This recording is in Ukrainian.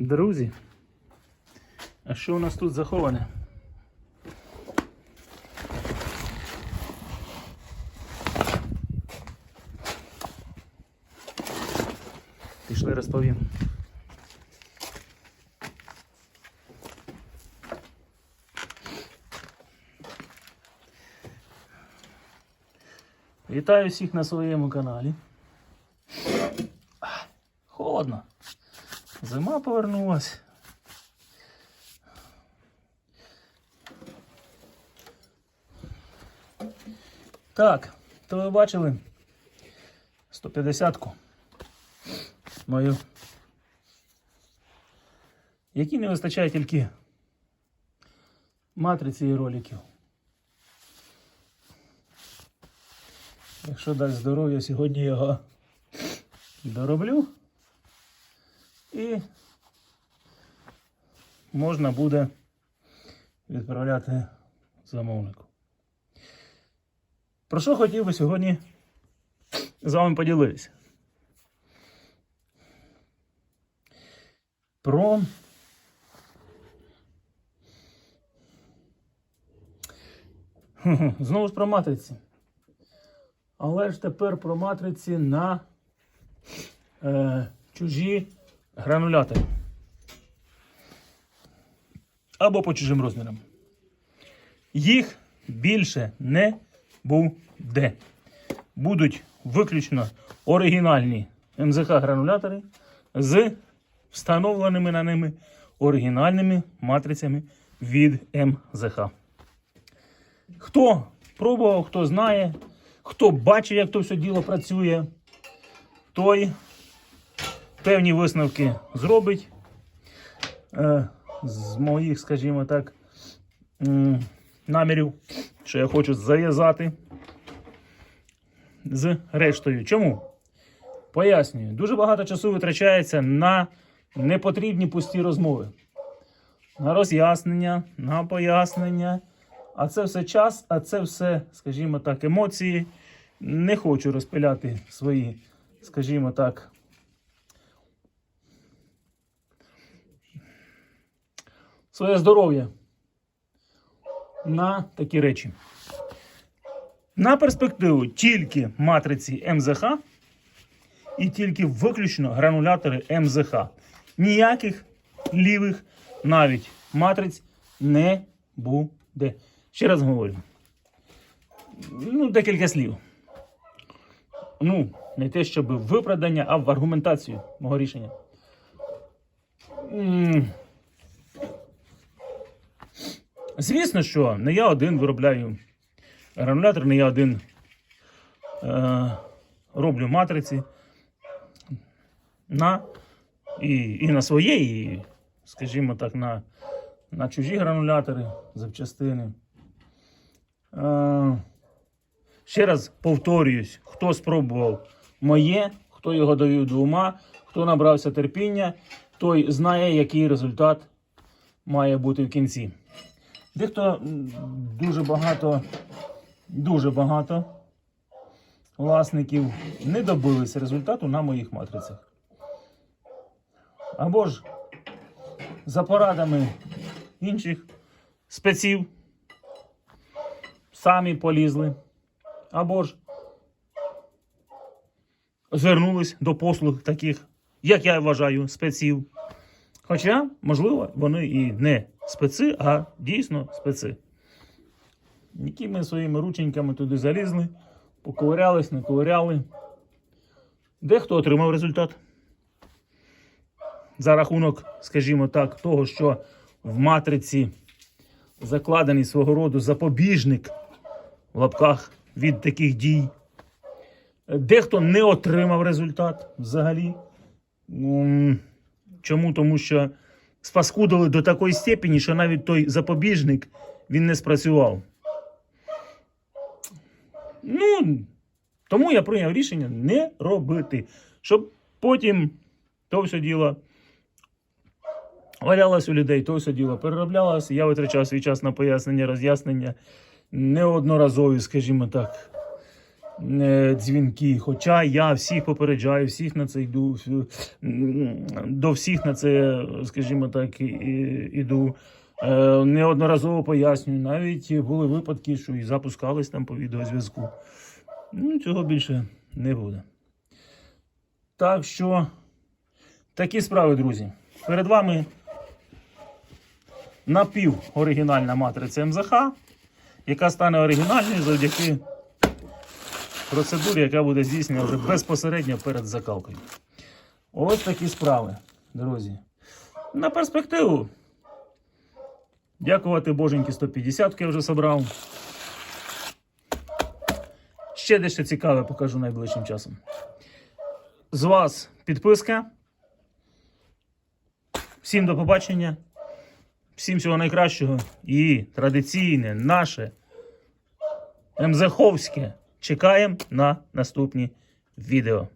Друзі, а що у нас тут заховане? Пішли розповім. Вітаю всіх на своєму каналі. Холодно. Зима повернулась. Так, то ви бачили 150-ку мою. Які не вистачає тільки матриці і роликів. Якщо дасть здоров'я, сьогодні його дороблю. І можна буде відправляти замовнику. Про що хотів би сьогодні з вами поділитися? Про знову ж про матриці. Але ж тепер про матриці на е, чужі гранулятори. Або по чужим розмірам. Їх більше не буде. Будуть виключно оригінальні МЗХ гранулятори з встановленими на ними оригінальними матрицями від МЗХ. Хто пробував, хто знає, хто бачив, як то все діло працює, той певні висновки зробить. Е, з моїх, скажімо так, намірів, що я хочу зав'язати з рештою. Чому? Пояснюю, дуже багато часу витрачається на непотрібні пусті розмови. На роз'яснення, на пояснення. А це все час, а це все, скажімо так, емоції. Не хочу розпиляти свої, скажімо так, своє здоров'я на такі речі. На перспективу тільки матриці МЗХ і тільки виключно гранулятори МЗХ. Ніяких лівих навіть матриць не буде. Ще раз говорю. Ну, декілька слів. Ну, не те, щоб виправдання, а в аргументацію мого рішення. Звісно, що не я один виробляю гранулятор, не я один е, роблю матриці на і, і на своє, і, скажімо так, на, на чужі гранулятори, запчастини. Е, ще раз повторююсь, хто спробував моє, хто його довів до ума, хто набрався терпіння, той знає, який результат має бути в кінці. Дехто дуже багато, дуже багато власників не добилися результату на моїх матрицях. Або ж за порадами інших спеців самі полізли, або ж звернулись до послуг таких, як я вважаю, спеців. Хоча, можливо, вони і не специ, а дійсно специ. Які ми своїми рученьками туди залізли, поковирялись, не ковиряли. Дехто отримав результат. За рахунок, скажімо так, того, що в матриці закладений свого роду запобіжник в лапках від таких дій. Дехто не отримав результат взагалі. Чому? Тому що спаскудили до такої степені, що навіть той запобіжник він не спрацював. Ну, тому я прийняв рішення не робити, щоб потім то все діло валялось у людей, то все діло перероблялось. Я витрачав свій час на пояснення, роз'яснення неодноразові, скажімо так. Е, дзвінки. Хоча я всіх попереджаю, всіх на це йду, до всіх на це, скажімо так, іду. Е, Неодноразово пояснюю. Навіть були випадки, що і запускались там по відеозв'язку. Ну, цього більше не буде. Так що такі справи, друзі. Перед вами напіворигінальна матриця МЗХ, яка стане оригінальною завдяки процедурі, яка буде здійснена вже безпосередньо перед закалкою. Ось такі справи, друзі. На перспективу. Дякувати Боженьки 150 я вже собрав. Ще дещо цікаве покажу найближчим часом. З вас підписка. Всім до побачення. Всім всього найкращого. І традиційне наше МЗХовське. Чекаємо на наступні відео.